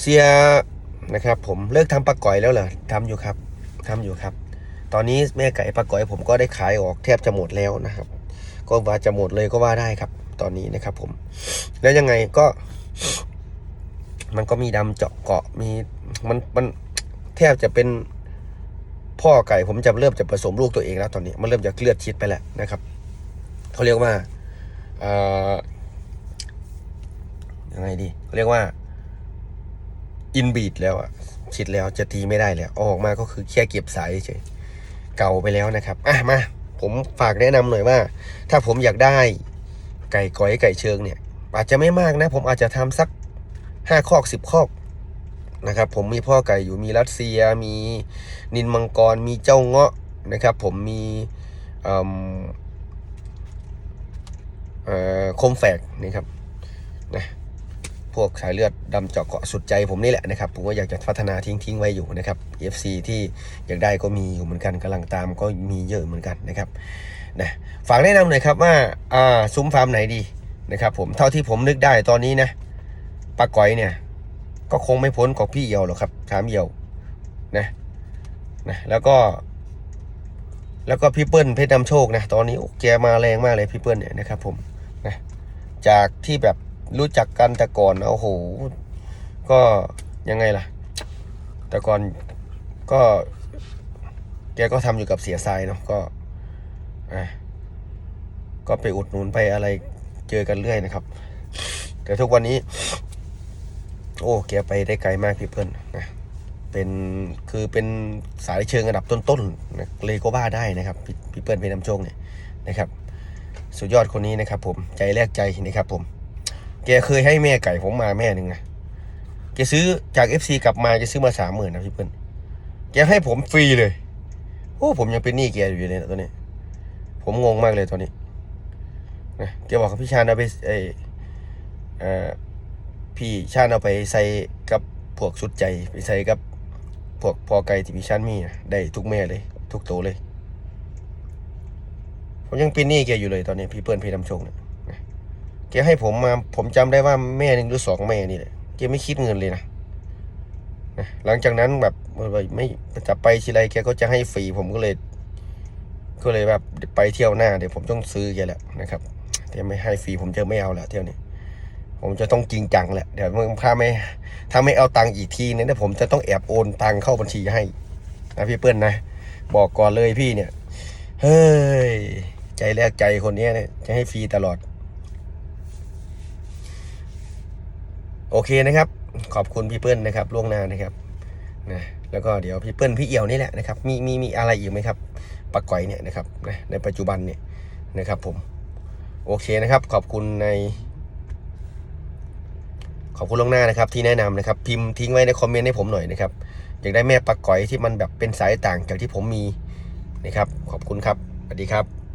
เสียนะครับผมเลิกทำปลาก๋อยแล้วเหรอทำอยู่ครับทำอยู่ครับ ตอนนี้แม่ไก่ปลาก๋อยผมก็ได้ขายออกแทบจะหมดแล้วนะครับ ก็ว่าจะหมดเลยก็ว่าได้ครับ ตอนนี้นะครับ ผม แล้วยังไงก็ มันก็มีดำเจาะเกาะมีมันมันแทบจะเป็นพ่อไก่ผมจะเริ่มจะผสมลูกตัวเองแล้วตอนนี้มันเริ่มจะเลือดชิดไปแล้วนะครับเขาเรียกว่าเอ่อยังไงดีเขาเรียกว่า อินบีดแล้วอะชิดแล้วจะตีไม่ได้แล้วออกมาก็คือแค่เก็บสายเฉยเก่าไปแล้วนะครับอะมาผมฝากแนะนำหน่อยว่า ถ้าผมอยากได้ไก่ก้อยไก่เชิงเนี่ย อาจจะไม่มากนะ ผมอาจจะทำสักห้าคอกสิบคอกนะครับ ผมมีพ่อไก่อยู่มีรัสเซีย มีนินมังกรมีเจ้าเงาะนะครับ ผมมีเอิ่มเอ่อโคมแฝกนี่ครับนะ พวกสายเลือดดำเจาะเกาะสุดใจผมนี่แหละนะครับ ผมก็อยากจะพัฒนาทิ้งทิ้งไว้อยู่นะครับ FC ที่อยากได้ก็มีอยู่เหมือนกันกำลังตามก็มีเยอะเหมือนกันนะครับนะฝากแนะนำหน่อยครับว่าอ่าซุ้มฟาร์มไหนดีนะครับ ผมเท่าที่ผมนึกได้ตอนนี้นะปลาก๋อยเนี่ย ก็คงไม่พ้นของพี่เอียวหรอกครับถามเอียวนะนะแล้วก็ แล้วก็พี่เปิ้ลเพชรนำโชคนะตอนนี้โอ้แกมาแรงมากเลยพี่เปิ้ลเนี่ยนะครับ ผมนะจากที่แบบ รู้จักกันแต่ก่อนโอ้โหก็ยังไงล่ะ แต่ก่อนก็แกก็ทำอยู่กับเสียทรายเนาะก็อะก็ไปอุดหนุนไปอะไรเจอกันเรื่อยนะครับ แต่ทุกวันนี้ โอ้แกไปได้ไกลมากพี่เพื่อนนะเป็นคือเป็นสายเชิงอันดับต้นๆนะเลยก็ว่าได้นะครับพี่เพี่เปิ้ลเป็นนำโชคเนี่ยนะครับ สุดยอดคนนี้นะครับ ผมใจแรกใจนะครับผม แกเคยให้แม่ไก่ผมมาแม่หนึ่งนะแกซื้อจากเอฟซีกลับมาแกซื้อมาสามหมื่นนะพี่เปิ้ลแกให้ผมฟรีเลย โอ้ผมยังเป็นหนี้แกอยู่เลยนะตอนนี้ ผมงงมากเลยตอนนี้นะแกบอกกับพี่ชาญเอาไปไอเอ่อพี่ชาญเอาไปใส่กับพวกสุดใจไปใส่กับพวกพอไก่ที่พี่ชาญมีนะได้ทุกแม่เลย ทุกโตเลย ผมยังเป็นหนี้แกอยู่เลยตอนนี้ พี่เปิ้ลพี่นำโชคเนี่ย แกให้ผมมา ผมจำได้ว่าแม่หนึ่งหรือสองแม่นี่แหละแกไม่คิดเงินเลยนะนะหลังจากนั้นแบบไม่จะไปทีไรแกก็จะให้ฟรีผมก็เลย ก็เลยแบบไปเที่ยวหน้าเดี๋ยวผมต้องซื้อแกแหละนะครับแต่ไม่ให้ฟรีผมจะไม่เอาละเที่ยวนี้ผมจะต้องจริงจังแหละเดี๋ยวถ้าไม่ถ้าไม่เอาตังค์อีกทีเนี่ยผมจะต้องแอบโอนตังค์เข้าบัญชีให้นะพี่เปิ้ลนะ บอกก่อนเลยพี่เนี่ย เฮ้ย ใจแรกใจคนนี้เนี่ยจะให้ฟรีตลอด โอเคนะครับ ขอบคุณพี่เปิ้ลนะครับล่วงหน้านะครับนะแล้วก็เดี๋ยวพี่เปิ้ลพี่เอี่ยวนี่แหละนะครับมีมีมีอะไรอีกไหมครับปักก่อยเนี่ยนะครับนะในปัจจุบันเนี่ยนะครับผมโอเคนะครับ ขอบคุณใน ขอบคุณล่วงหน้านะครับ ที่แนะนำนะครับ พิมพ์ทิ้งไว้ในคอมเมนต์ให้ผมหน่อยนะครับอยากได้แม่ปักก่อยที่มันแบบเป็นสายต่างจากที่ผมมีนะครับ ขอบคุณครับสวัสดีครับ